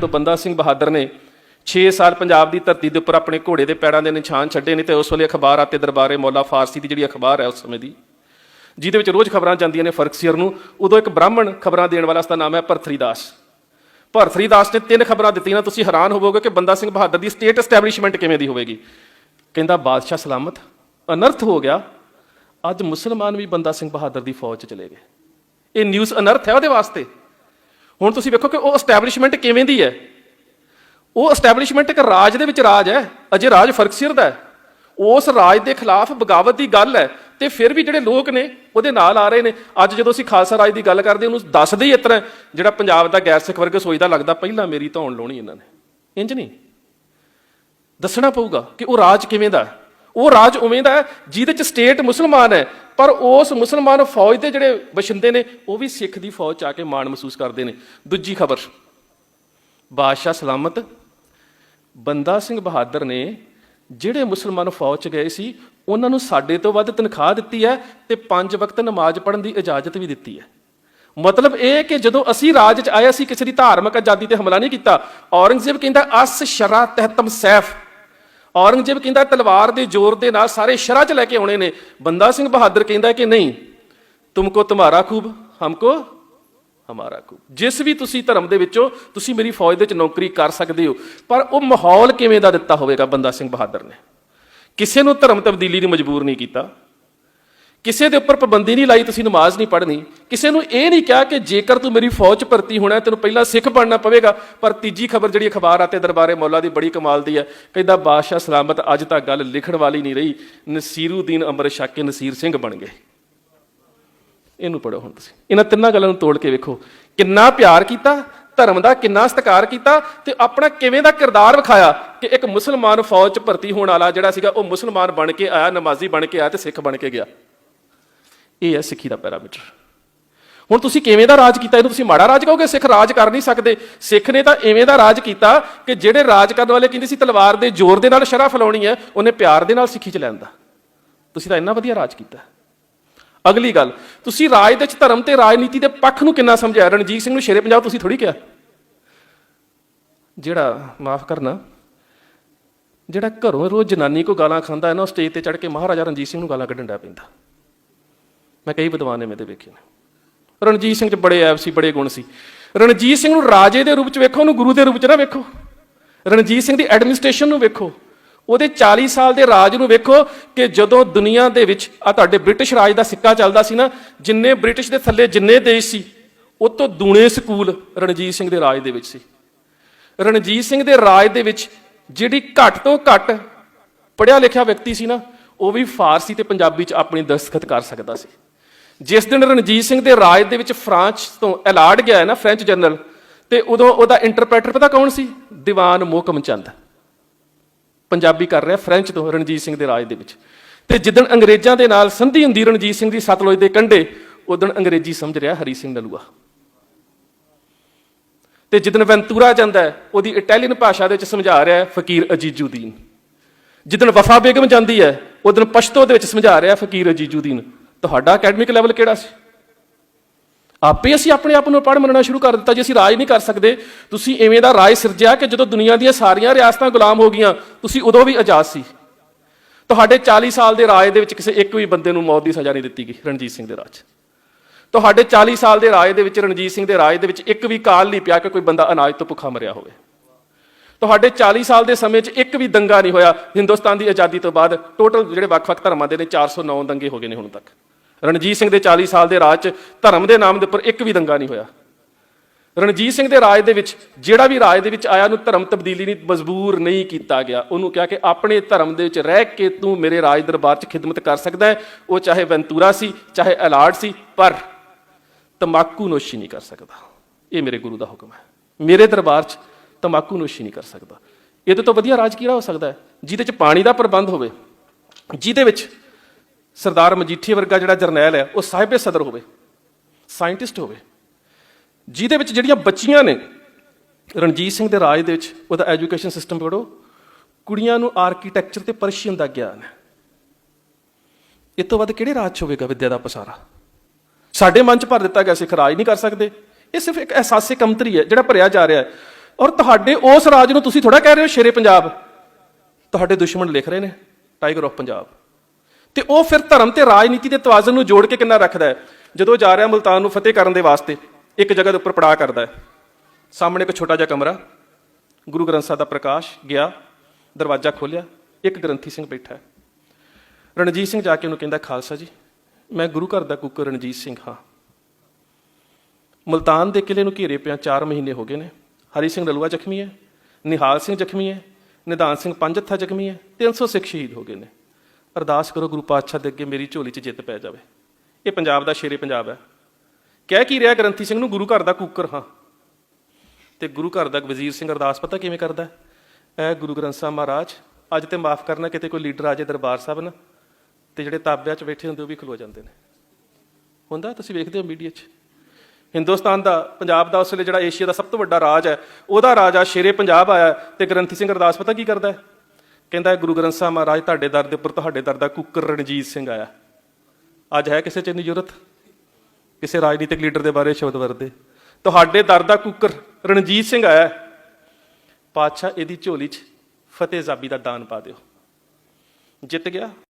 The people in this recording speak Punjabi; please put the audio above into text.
ਤੋਂ ਬੰਦਾ ਸਿੰਘ ਬਹਾਦਰ ਨੇ 6 ਸਾਲ ਪੰਜਾਬ ਦੀ ਧਰਤੀ ਦੇ ਉੱਪਰ ਆਪਣੇ ਘੋੜੇ ਦੇ ਪੈੜਾਂ ਦੇ ਨਿਸ਼ਾਨ ਛੱਡੇ ਨੇ ਤੇ ਉਸ ਵੇਲੇ ਅਖਬਾਰ ਆਤੇ ਦਰਬਾਰੇ ਮੌਲਾ ਫਾਰਸੀ ਦੀ ਜਿਹੜੀ ਅਖਬਾਰ ਹੈ ਉਸ ਸਮੇਂ ਦੀ, ਜਿਹਦੇ ਵਿੱਚ ਰੋਜ਼ ਖਬਰਾਂ ਜਾਂਦੀਆਂ ਨੇ ਫਰਕਸੀਅਰ ਨੂੰ ਉਦੋਂ ਇੱਕ ਬ੍ਰਾਹਮਣ ਖਬਰਾਂ ਦੇਣ ਵਾਲਾ ਉਸ ਦਾ ਨਾਮ ਹੈ ਭਰਥਰੀ ਦਾਸ ਭਰਥਰੀ ਦਾਸ ਨੇ ਤਿੰਨ ਖਬਰਾਂ ਦਿੱਤੀਆਂ ਤੁਸੀਂ ਹੈਰਾਨ ਹੋਵੋਗੇ ਕਿ ਬੰਦਾ ਸਿੰਘ ਬਹਾਦਰ ਦੀ ਸਟੇਟ ਐਸਟੈਬਲਿਸ਼ਮੈਂਟ ਕਿਵੇਂ ਦੀ ਹੋਵੇਗੀ। ਕਹਿੰਦਾ, ਬਾਦਸ਼ਾਹ ਸਲਾਮਤ, ਅਨਰਥ ਹੋ ਗਿਆ। ਅੱਜ ਮੁਸਲਮਾਨ ਵੀ ਬੰਦਾ ਸਿੰਘ ਬਹਾਦਰ ਦੀ ਫੌਜ 'ਚ ਚਲੇ ਗਏ। ਇਹ ਨਿਊਜ਼ ਅਨਰਥ ਹੈ ਉਹਦੇ ਵਾਸਤੇ। ਹੁਣ ਤੁਸੀਂ ਵੇਖੋ ਕਿ ਉਹ ਐਸਟੈਬਲਿਸ਼ਮੈਂਟ ਕਿਵੇਂ ਦੀ ਹੈ। ਉਹ ਐਸਟੈਬਲਿਸ਼ਮੈਂਟ ਇੱਕ ਰਾਜ ਦੇ ਵਿੱਚ ਰਾਜ ਹੈ, ਅਜੇ ਰਾਜ ਫ਼ਰਕ ਸਿਰ ਦਾ ਹੈ। ਉਸ ਰਾਜ ਦੇ ਖਿਲਾਫ ਬਗਾਵਤ ਦੀ ਗੱਲ ਹੈ ਤੇ ਫਿਰ ਵੀ ਜਿਹੜੇ ਲੋਕ ਨੇ, ਉਹਦੇ ਨਾਲ ਆ ਰਹੇ ਨੇ। ਅੱਜ ਜਦੋਂ ਅਸੀਂ ਖਾਲਸਾ ਰਾਜ ਦੀ ਗੱਲ ਕਰਦੇ ਉਹਨੂੰ ਦੱਸਦੇ ਹੀ ਇਸ ਤਰ੍ਹਾਂ ਜਿਹੜਾ ਪੰਜਾਬ ਦਾ ਗੈਰ ਸਿੱਖ ਵਰਗ ਸੋਚਦਾ ਲੱਗਦਾ, ਪਹਿਲਾਂ ਮੇਰੀ ਧੌਣ ਲਾਉਣੀ ਇਹਨਾਂ ਨੇ। ਇੰਜ ਨਹੀਂ। ਦੱਸਣਾ ਪਊਗਾ ਕਿ ਉਹ ਰਾਜ ਕਿਵੇਂ ਦਾ ਉਹ ਰਾਜ ਉਵੇਂ ਦਾ ਜਿਹਦੇ ਚ ਸਟੇਟ ਮੁਸਲਮਾਨ ਹੈ ਪਰ ਉਸ ਮੁਸਲਮਾਨ ਫੌਜ ਦੇ ਜਿਹੜੇ ਵਸਿੰਦੇ ਨੇ, ਉਹ ਵੀ ਸਿੱਖ ਦੀ ਫੌਜ ਚ ਆ ਕੇ ਮਾਣ ਮਹਿਸੂਸ ਕਰਦੇ ਨੇ। ਦੂਜੀ ਖਬਰ, ਬਾਦਸ਼ਾਹ ਸਲਾਮਤ, ਬੰਦਾ ਸਿੰਘ ਬਹਾਦਰ ਨੇ ਜਿਹੜੇ ਮੁਸਲਮਾਨ ਫੌਜ ਚ ਗਏ ਸੀ, ਉਹਨਾਂ ਨੂੰ ਸਾਡੇ ਤੋਂ ਵੱਧ ਤਨਖਾਹ ਦਿੱਤੀ ਹੈ ਤੇ ਪੰਜ ਵਕਤ ਨਮਾਜ਼ ਪੜ੍ਹਨ ਦੀ ਇਜਾਜ਼ਤ ਵੀ ਦਿੱਤੀ ਹੈ। ਮਤਲਬ ਇਹ ਕਿ ਜਦੋਂ ਅਸੀਂ ਰਾਜ ਚ ਆਏ, ਅਸੀਂ ਕਿਸੇ ਦੀ ਧਾਰਮਿਕ ਆਜ਼ਾਦੀ ਤੇ ਹਮਲਾ ਨਹੀਂ ਕੀਤਾ, ਔਰੰਗਜ਼ੇਬ ਕਹਿੰਦਾ, ਅਸ ਸ਼ਰਾ ਤਹਿਤਮ ਸੈਫ। ਔਰੰਗਜ਼ੇਬ ਕਹਿੰਦਾ ਤਲਵਾਰ ਦੇ ਜ਼ੋਰ ਦੇ ਨਾਲ ਸਾਰੇ ਸ਼ਰਾ ਚ ਲੈ ਕੇ ਆਉਣੇ ਨੇ। ਬੰਦਾ ਸਿੰਘ ਬਹਾਦਰ ਕਹਿੰਦਾ ਕਿ ਨਹੀਂ, ਤੁਮਕੋ ਤੁਮਾਰਾ ਖੂਬ, ਹਮਕੋ ਹਮਾਰਾ ਖੂਬ। ਜਿਸ ਵੀ ਤੁਸੀਂ ਧਰਮ ਦੇ ਵਿੱਚੋਂ ਤੁਸੀਂ ਮੇਰੀ ਫੌਜ ਦੇ ਵਿੱਚ ਨੌਕਰੀ ਕਰ ਸਕਦੇ ਹੋ। ਪਰ ਉਹ ਮਾਹੌਲ ਕਿਵੇਂ ਦਾ ਦਿੱਤਾ ਹੋਵੇਗਾ ਬੰਦਾ ਸਿੰਘ ਬਹਾਦਰ ਨੇ? ਕਿਸੇ ਨੂੰ ਧਰਮ ਤਬਦੀਲੀ ਨੂੰ ਮਜਬੂਰ ਨਹੀਂ ਕੀਤਾ। ਕਿਸੇ ਦੇ ਉੱਪਰ ਪਾਬੰਦੀ ਨਹੀਂ ਲਾਈ, ਤੁਸੀਂ ਨਮਾਜ਼ ਨਹੀਂ ਪੜ੍ਹਨੀ। ਕਿਸੇ ਨੂੰ ਇਹ ਨਹੀਂ ਕਿਹਾ ਕਿ ਜੇਕਰ ਤੂੰ ਮੇਰੀ ਫੌਜ 'ਚ ਭਰਤੀ ਹੋਣਾ ਤੈਨੂੰ ਪਹਿਲਾਂ ਸਿੱਖ ਬਣਨਾ ਪਵੇਗਾ। ਪਰ ਤੀਜੀ ਖਬਰ ਜਿਹੜੀ ਅਖਬਾਰ ਆਤੇ ਦਰਬਾਰੇ ਮੌਲਾ ਦੀ ਬੜੀ ਕਮਾਲ ਦੀ ਹੈ। ਕਹਿੰਦਾ, ਬਾਦਸ਼ਾਹ ਸਲਾਮਤ, ਅੱਜ ਤੱਕ ਗੱਲ ਲਿਖਣ ਵਾਲੀ ਨਹੀਂ ਰਹੀ। ਨਸੀਰੂਦੀਨ ਅੰਮ੍ਰਿਤ ਛਕ ਨਸੀਰ ਸਿੰਘ ਬਣ ਗਏ। ਇਹਨੂੰ ਪੜੋ ਹੁਣ ਤੁਸੀਂ। ਇਹਨਾਂ ਤਿੰਨਾਂ ਗੱਲਾਂ ਨੂੰ ਤੋੜ ਕੇ ਵੇਖੋ। ਕਿੰਨਾ ਪਿਆਰ ਕੀਤਾ, ਧਰਮ ਦਾ ਕਿੰਨਾ ਸਤਿਕਾਰ ਕੀਤਾ ਤੇ ਆਪਣਾ ਕਿਵੇਂ ਦਾ ਕਿਰਦਾਰ ਵਿਖਾਇਆ ਕਿ ਇੱਕ ਮੁਸਲਮਾਨ ਫੌਜ 'ਚ ਭਰਤੀ ਹੋਣ ਵਾਲਾ ਜਿਹੜਾ ਸੀਗਾ, ਉਹ ਮੁਸਲਮਾਨ ਬਣ ਕੇ ਆਇਆ, ਨਮਾਜ਼ੀ ਬਣ ਕੇ ਆਇਆ ਤੇ ਸਿੱਖ ਬਣ ਕੇ ਗਿਆ। ਇਹ ਹੈ ਸਿੱਖੀ ਦਾ ਪੈਰਾਮੀਟਰ। ਹੁਣ ਤੁਸੀਂ ਕਿਵੇਂ ਦਾ ਰਾਜ ਕੀਤਾ? ਇਹਨੂੰ ਤੁਸੀਂ ਮਾੜਾ ਰਾਜ ਕਹੋਗੇ, ਸਿੱਖ ਰਾਜ ਕਰ ਨਹੀਂ ਸਕਦੇ। ਸਿੱਖ ਨੇ ਤਾਂ ਐਵੇਂ ਦਾ ਰਾਜ ਕੀਤਾ ਕਿ ਜਿਹੜੇ ਰਾਜ ਕਰਨ ਵਾਲੇ ਕਹਿੰਦੇ ਸੀ ਤਲਵਾਰ ਦੇ ਜ਼ੋਰ ਦੇ ਨਾਲ ਸ਼ਰਾ ਫਲਾਉਣੀ ਹੈ, ਉਹਨੇ ਪਿਆਰ ਦੇ ਨਾਲ ਸਿੱਖੀ ਚ ਲੈਂਦਾ ਤੁਸੀਂ ਤਾਂ ਇੰਨਾ ਵਧੀਆ ਰਾਜ ਕੀਤਾ। ਅਗਲੀ ਗੱਲ, ਤੁਸੀਂ ਰਾਜ ਦੇ ਵਿੱਚ ਧਰਮ ਤੇ ਰਾਜਨੀਤੀ ਦੇ ਪੱਖ ਨੂੰ ਕਿੰਨਾ ਸਮਝਾਇਆ ਰਣਜੀਤ ਸਿੰਘ ਨੂੰ ਸ਼ੇਰੇ ਪੰਜਾਬ ਤੁਸੀਂ ਥੋੜੀ ਕਿਹਾ। ਜਿਹੜਾ, ਮਾਫ ਕਰਨਾ, ਜਿਹੜਾ ਘਰੋਂ ਰੋਜ਼ ਜਨਾਨੀ ਕੋ ਗਾਲਾਂ ਖਾਂਦਾ ਹੈ ਨਾ, ਉਹ ਸਟੇਜ ਤੇ ਚੜ ਕੇ ਮਹਾਰਾਜਾ ਰਣਜੀਤ ਸਿੰਘ ਨੂੰ ਗਾਲਾਂ ਕੱਢਣ ਡਿਆ ਪੈਂਦਾ। ਮੈਂ ਕਈ ਵਿਦਵਾਨ ਨੇ ਮੇਰੇ ਵੇਖੇ ਨੇ। ਰਣਜੀਤ ਸਿੰਘ 'ਚ ਬੜੇ ਐਬ ਸੀ, ਬੜੇ ਗੁਣ ਸੀ। ਰਣਜੀਤ ਸਿੰਘ ਨੂੰ ਰਾਜੇ ਦੇ ਰੂਪ 'ਚ ਵੇਖੋ, ਉਹਨੂੰ ਗੁਰੂ ਦੇ ਰੂਪ 'ਚ ਨਾ ਵੇਖੋ। ਰਣਜੀਤ ਸਿੰਘ ਦੀ ਐਡਮਿਨਿਸਟ੍ਰੇਸ਼ਨ ਨੂੰ ਵੇਖੋ। ਉਹਦੇ 40 ਸਾਲ ਦੇ ਰਾਜ ਨੂੰ ਵੇਖੋ ਕਿ ਜਦੋਂ ਦੁਨੀਆ ਦੇ ਵਿੱਚ ਆ ਤੁਹਾਡੇ ਬ੍ਰਿਟਿਸ਼ ਰਾਜ ਦਾ ਸਿੱਕਾ ਚੱਲਦਾ ਸੀ ਨਾ, ਜਿੰਨੇ ਬ੍ਰਿਟਿਸ਼ ਦੇ ਥੱਲੇ ਜਿੰਨੇ ਦੇਸ਼ ਸੀ, ਉਹ ਤੋਂ ਦੂਣੇ ਸਕੂਲ ਰਣਜੀਤ ਸਿੰਘ ਦੇ ਰਾਜ ਦੇ ਵਿੱਚ ਸੀ। ਰਣਜੀਤ ਸਿੰਘ ਦੇ ਰਾਜ ਦੇ ਵਿੱਚ ਜਿਹੜੀ ਘੱਟ ਤੋਂ ਘੱਟ ਪੜਿਆ ਲਿਖਿਆ ਵਿਅਕਤੀ ਸੀ ਨਾ, ਉਹ ਵੀ ਫਾਰਸੀ ਤੇ ਪੰਜਾਬੀ 'ਚ ਆਪਣੀ ਦਸਤਖਤ ਕਰ ਸਕਦਾ ਸੀ। ਜਿਸ ਦਿਨ ਰਣਜੀਤ ਸਿੰਘ ਦੇ ਰਾਜ ਦੇ ਵਿੱਚ ਫਰਾਂਸ ਤੋਂ ਐਲਾਰਡ ਗਿਆ ਹੈ ਨਾ ਫ੍ਰੈਂਚ ਜਨਰਲ ਤੇ ਉਦੋਂ ਉਹਦਾ ਇੰਟਰਪ੍ਰੀਟਰ ਪਤਾ ਕੌਣ ਸੀ? ਦੀਵਾਨ ਮੋਹਕਮ ਚੰਦ। ਪੰਜਾਬੀ ਕਰ ਰਿਹਾ ਫ੍ਰੈਂਚ ਤੋਂ ਰਣਜੀਤ ਸਿੰਘ ਦੇ ਰਾਜ ਦੇ ਵਿੱਚ। ਤੇ ਜਿੱਦਣ ਅੰਗਰੇਜ਼ਾਂ ਦੇ ਨਾਲ ਸੰਧੀ ਹੁੰਦੀ ਰਣਜੀਤ ਸਿੰਘ ਦੀ ਸਤਲੁਜ ਦੇ ਕੰਢੇ, ਉਦੋਂ ਅੰਗਰੇਜ਼ੀ ਸਮਝ ਰਿਹਾ ਹਰੀ ਸਿੰਘ ਨਲੂਆ। ਤੇ ਜਿੱਦਣ ਵੈਂਤੂਰਾ ਜਾਂਦਾ ਉਹਦੀ ਇਟਾਲੀਅਨ ਭਾਸ਼ਾ ਦੇ ਵਿੱਚ ਸਮਝਾ ਰਿਹਾ ਫਕੀਰ ਅਜੀਜੂਦੀਨ। ਜਿੱਦਣ ਵਫਾ ਬੇਗਮ ਜਾਂਦੀ ਹੈ, ਉਦੋਂ ਪਸ਼ਤੋ ਦੇ ਵਿੱਚ ਸਮਝਾ ਰਿਹਾ ਫਕੀਰ ਅਜੀਜੂਦੀਨ। ਤੁਹਾਡਾ ਅਕੈਡਮਿਕ ਲੈਵਲ ਕਿਹੜਾ ਸੀ? ਆਪੇ ਅਸੀਂ ਆਪਣੇ ਆਪ ਨੂੰ ਪੜ੍ਹ ਮੰਨਣਾ ਸ਼ੁਰੂ ਕਰ ਦਿੱਤਾ ਜੇ ਅਸੀਂ ਰਾਜ ਨਹੀਂ ਕਰ ਸਕਦੇ। ਤੁਸੀਂ ਐਵੇਂ ਦਾ ਰਾਜ ਸਿਰਜਿਆ ਕਿ ਜਦੋਂ ਦੁਨੀਆ ਦੀਆਂ ਸਾਰੀਆਂ ਰਿਆਸਤਾਂ ਗੁਲਾਮ ਹੋ ਗਈਆਂ, ਤੁਸੀਂ ਉਦੋਂ ਵੀ ਆਜ਼ਾਦ ਸੀ। ਤੁਹਾਡੇ 40 ਸਾਲ ਦੇ ਰਾਜ ਦੇ ਵਿੱਚ ਕਿਸੇ ਇੱਕ ਵੀ ਬੰਦੇ ਨੂੰ ਮੌਤ ਦੀ ਸਜ਼ਾ ਨਹੀਂ ਦਿੱਤੀ ਗਈ, ਰਣਜੀਤ ਸਿੰਘ ਦੇ ਰਾਜ। 'ਚ। ਤੁਹਾਡੇ 40 ਸਾਲ ਦੇ ਰਾਜ ਦੇ ਵਿੱਚ, ਰਣਜੀਤ ਸਿੰਘ ਦੇ ਰਾਜ ਦੇ ਵਿੱਚ ਇੱਕ ਵੀ ਕਾਲ ਨਹੀਂ ਪਿਆ ਕਿ ਕੋਈ ਬੰਦਾ ਅਨਾਜ ਤੋਂ ਭੁੱਖਾ ਮਰਿਆ ਹੋਵੇ। ਤੁਹਾਡੇ 40 ਸਾਲ ਦੇ ਸਮੇਂ 'ਚ ਇੱਕ ਵੀ ਦੰਗਾ ਨਹੀਂ ਹੋਇਆ, ਹਿੰਦੁਸਤਾਨ ਦੀ ਆਜ਼ਾਦੀ ਤੋਂ ਬਾਅਦ ਟੋਟਲ ਜਿਹੜੇ ਵੱਖ-ਵੱਖ ਧਰਮਾਂ ਦੇ ਨੇ 409 ਦੰਗੇ ਹੋ ਗਏ ਨੇ ਹੁਣ ਤੱਕ। ਰਣਜੀਤ ਸਿੰਘ ਦੇ 40 ਸਾਲ ਦੇ ਰਾਜ 'ਚ ਧਰਮ ਦੇ ਨਾਮ ਦੇ ਉੱਪਰ ਇੱਕ ਵੀ ਦੰਗਾ ਨਹੀਂ ਹੋਇਆ। ਰਣਜੀਤ ਸਿੰਘ ਦੇ ਰਾਜ ਦੇ ਵਿੱਚ, ਜਿਹੜਾ ਵੀ ਰਾਜ ਦੇ ਵਿੱਚ ਆਇਆ, ਉਹਨੂੰ ਧਰਮ ਤਬਦੀਲੀ ਨਹੀਂ, ਮਜਬੂਰ ਨਹੀਂ ਕੀਤਾ ਗਿਆ। ਉਹਨੂੰ ਕਿਹਾ ਕਿ ਆਪਣੇ ਧਰਮ ਦੇ ਵਿੱਚ ਰਹਿ ਕੇ ਤੂੰ ਮੇਰੇ ਰਾਜ ਦਰਬਾਰ 'ਚ ਖਿਦਮਤ ਕਰ ਸਕਦਾ ਹੈ। ਉਹ ਚਾਹੇ ਵੈਂਤੂਰਾ ਸੀ, ਚਾਹੇ ਅਲਾਰਡ ਸੀ, ਪਰ ਤਮਾਕੂ ਨੋਸ਼ੀ ਨਹੀਂ ਕਰ ਸਕਦਾ। ਇਹ ਮੇਰੇ ਗੁਰੂ ਦਾ ਹੁਕਮ ਹੈ। ਮੇਰੇ ਦਰਬਾਰ 'ਚ ਤਮਾਕੂ ਨੋਸ਼ੀ ਨਹੀਂ ਕਰ ਸਕਦਾ। ਇਹਦੇ ਤੋਂ ਵਧੀਆ ਰਾਜ ਕਿਹੜਾ ਹੋ ਸਕਦਾ ਹੈ? ਜਿਹਦੇ 'ਚ ਪਾਣੀ ਦਾ ਪ੍ਰਬੰਧ ਹੋਵੇ, ਜਿਹਦੇ ਵਿੱਚ ਸਰਦਾਰ ਮਜੀਠੀ ਵਰਗਾ ਜਿਹੜਾ ਜਰਨੈਲ ਹੈ, ਉਹ ਸਾਹਿਬੇ ਸਦਰ ਹੋਵੇ, ਸਾਇੰਟਿਸਟ ਹੋਵੇ, ਜਿਹਦੇ ਵਿੱਚ ਜਿਹੜੀਆਂ ਬੱਚੀਆਂ ਨੇ, ਰਣਜੀਤ ਸਿੰਘ ਦੇ ਰਾਜ ਦੇ ਵਿੱਚ, ਉਹਦਾ ਐਜੂਕੇਸ਼ਨ ਸਿਸਟਮ ਪੜੋ ਕੁੜੀਆਂ ਨੂੰ ਆਰਕੀਟੈਕਚਰ ਤੇ ਪਰਸ਼ੀਅਨ ਦਾ ਗਿਆਨ ਹੈ। ਇਹ ਤੋਂ ਵੱਧ ਕਿਹੜੇ ਰਾਜ 'ਚ ਹੋਵੇਗਾ ਵਿਦਿਆ ਦਾ ਪਸਾਰਾ? ਸਾਡੇ ਮਨ 'ਚ ਭਰ ਦਿੱਤਾ ਗਿਆ ਸਿੱਖ ਰਾਜ ਨਹੀਂ ਕਰ ਸਕਦੇ। ਇਹ ਸਿਰਫ ਇੱਕ ਅਹਿਸਾਸੇ ਕਮਤਰੀ ਹੈ, ਜਿਹੜਾ ਭਰਿਆ ਜਾ ਰਿਹਾ ਹੈ। ਔਰ ਤੁਹਾਡੇ ਉਸ ਰਾਜ ਨੂੰ ਤੁਸੀਂ ਥੋੜਾ ਕਹਿ ਰਹੇ ਹੋ, ਸ਼ੇਰੇ ਪੰਜਾਬ। ਤੁਹਾਡੇ ਦੁਸ਼ਮਣ ਲਿਖ ਰਹੇ ਨੇ ਟਾਈਗਰ ਆਫ ਪੰਜਾਬ ਤੇ ਉਹ ਫਿਰ ਧਰਮ ਤੇ ਰਾਜਨੀਤੀ ਦੇ ਤਵਾਜ਼ਨ ਨੂੰ ਜੋੜ ਕੇ ਕਿੰਨਾ ਰੱਖਦਾ ਹੈ? ਜਦੋਂ ਜਾ ਰਿਹਾ ਮੁਲਤਾਨ ਨੂੰ ਫਤਿਹ ਕਰਨ ਦੇ ਵਾਸਤੇ, ਇੱਕ ਜਗ੍ਹਾ ਦੇ ਉੱਪਰ ਪੜਾਅ ਕਰਦਾ ਹੈ। ਸਾਹਮਣੇ ਇੱਕ ਛੋਟਾ ਜਿਹਾ ਕਮਰਾ, ਗੁਰੂ ਗ੍ਰੰਥ ਸਾਹਿਬ ਦਾ ਪ੍ਰਕਾਸ਼ ਗਿਆ, ਦਰਵਾਜ਼ਾ ਖੋਲਿਆ ਇੱਕ ਗ੍ਰੰਥੀ ਸਿੰਘ ਬੈਠਾ ਹੈ। ਰਣਜੀਤ ਸਿੰਘ ਜਾ ਕੇ ਉਹਨੂੰ ਕਹਿੰਦਾ, ਖਾਲਸਾ ਜੀ, ਮੈਂ ਗੁਰੂ ਘਰ ਦਾ ਕੁੱਕਰ ਰਣਜੀਤ ਸਿੰਘ ਹਾਂ। ਮੁਲਤਾਨ ਦੇ ਕਿਲੇ ਨੂੰ ਘੇਰੇ ਪਿਆ 4 ਮਹੀਨੇ ਹੋ ਗਏ ਨੇ। ਹਰੀ ਸਿੰਘ ਨਲੂਆ ਜ਼ਖਮੀ ਹੈ, ਨਿਹਾਲ ਸਿੰਘ ਜ਼ਖਮੀ ਹੈ, ਨਿਧਾਨ ਸਿੰਘ ਪੰਜ ਪੰਜੱਥਾ ਜ਼ਖਮੀ ਹੈ 300 ਸਿੱਖ ਸ਼ਹੀਦ ਹੋ ਗਏ ਨੇ। ਅਰਦਾਸ ਕਰੋ ਗੁਰੂ ਪਾਤਸ਼ਾਹ ਦੇ ਅੱਗੇ ਮੇਰੀ ਝੋਲੀ 'ਚ ਜਿੱਤ ਪੈ ਜਾਵੇ। ਇਹ ਪੰਜਾਬ ਦਾ ਸ਼ੇਰੇ ਪੰਜਾਬ ਹੈ। ਕਹਿ ਕੀ ਰਿਹਾ ਗ੍ਰੰਥੀ ਸਿੰਘ ਨੂੰ? ਗੁਰੂ ਘਰ ਦਾ ਕੂਕਰ, ਹਾਂ। ਤੇ ਗੁਰੂ ਘਰ ਦਾ ਵਜ਼ੀਰ ਸਿੰਘ ਅਰਦਾਸ ਪਤਾ ਕਿਵੇਂ ਕਰਦਾ ਹੈ? ਐ ਗੁਰੂ ਗ੍ਰੰਥ ਸਾਹਿਬ ਮਹਾਰਾਜ, ਅੱਜ ਤੇ ਮਾਫ ਕਰਨਾ ਕਿਤੇ ਕੋਈ ਲੀਡਰ ਆ ਜਾਏ ਦਰਬਾਰ ਸਾਹਿਬ ਨਾ, ਤੇ ਜਿਹੜੇ ਤਾਬਿਆਂ 'ਚ ਬੈਠੇ ਹੁੰਦੇ ਉਹ ਵੀ ਖਲੋ ਜਾਂਦੇ ਨੇ। ਹੁੰਦਾ ਤੁਸੀਂ ਵੇਖਦੇ ਹੋ ਮੀਡੀਆ 'ਚ? ਹਿੰਦੁਸਤਾਨ ਦਾ, ਪੰਜਾਬ ਦਾ ਉਸ ਵੇਲੇ ਜਿਹੜਾ ਏਸ਼ੀਆ ਦਾ ਸਭ ਤੋਂ ਵੱਡਾ ਰਾਜ ਹੈ, ਉਹਦਾ ਰਾਜਾ ਸ਼ੇਰੇ ਪੰਜਾਬ ਆਇਆ ਤੇ ਗ੍ਰੰਥੀ ਸਿੰਘ ਅਰਦਾਸ ਪਤਾ ਕੀ ਕਰਦਾ ਹੈ? ਕਹਿੰਦਾ ਗੁਰੂ ਗ੍ਰੰਥ ਸਾਹਿਬ ਮਹਾਰਾਜ, ਤੁਹਾਡੇ ਦਰ ਦੇ ਉੱਪਰ ਤੁਹਾਡੇ ਦਰ ਦਾ ਕੁੱਕਰ ਰਣਜੀਤ ਸਿੰਘ ਆਇਆ। ਅੱਜ ਹੈ ਕਿਸੇ ਚ ਇੰਨੀ ਜ਼ਰੂਰਤ? ਕਿਸੇ ਰਾਜਨੀਤਿਕ ਲੀਡਰ ਦੇ ਬਾਰੇ ਸ਼ਬਦ ਵਰਦੇ ਤੁਹਾਡੇ ਦਰ ਦਾ ਕੁੱਕਰ ਰਣਜੀਤ ਸਿੰਘ ਆਇਆ ਪਾਤਸ਼ਾਹ, ਇਹਦੀ ਝੋਲੀ 'ਚ ਫਤਿਹ ਜ਼ਾਬੀ ਦਾ ਦਾਨ ਪਾ ਦਿਓ। ਜਿੱਤ ਗਿਆ।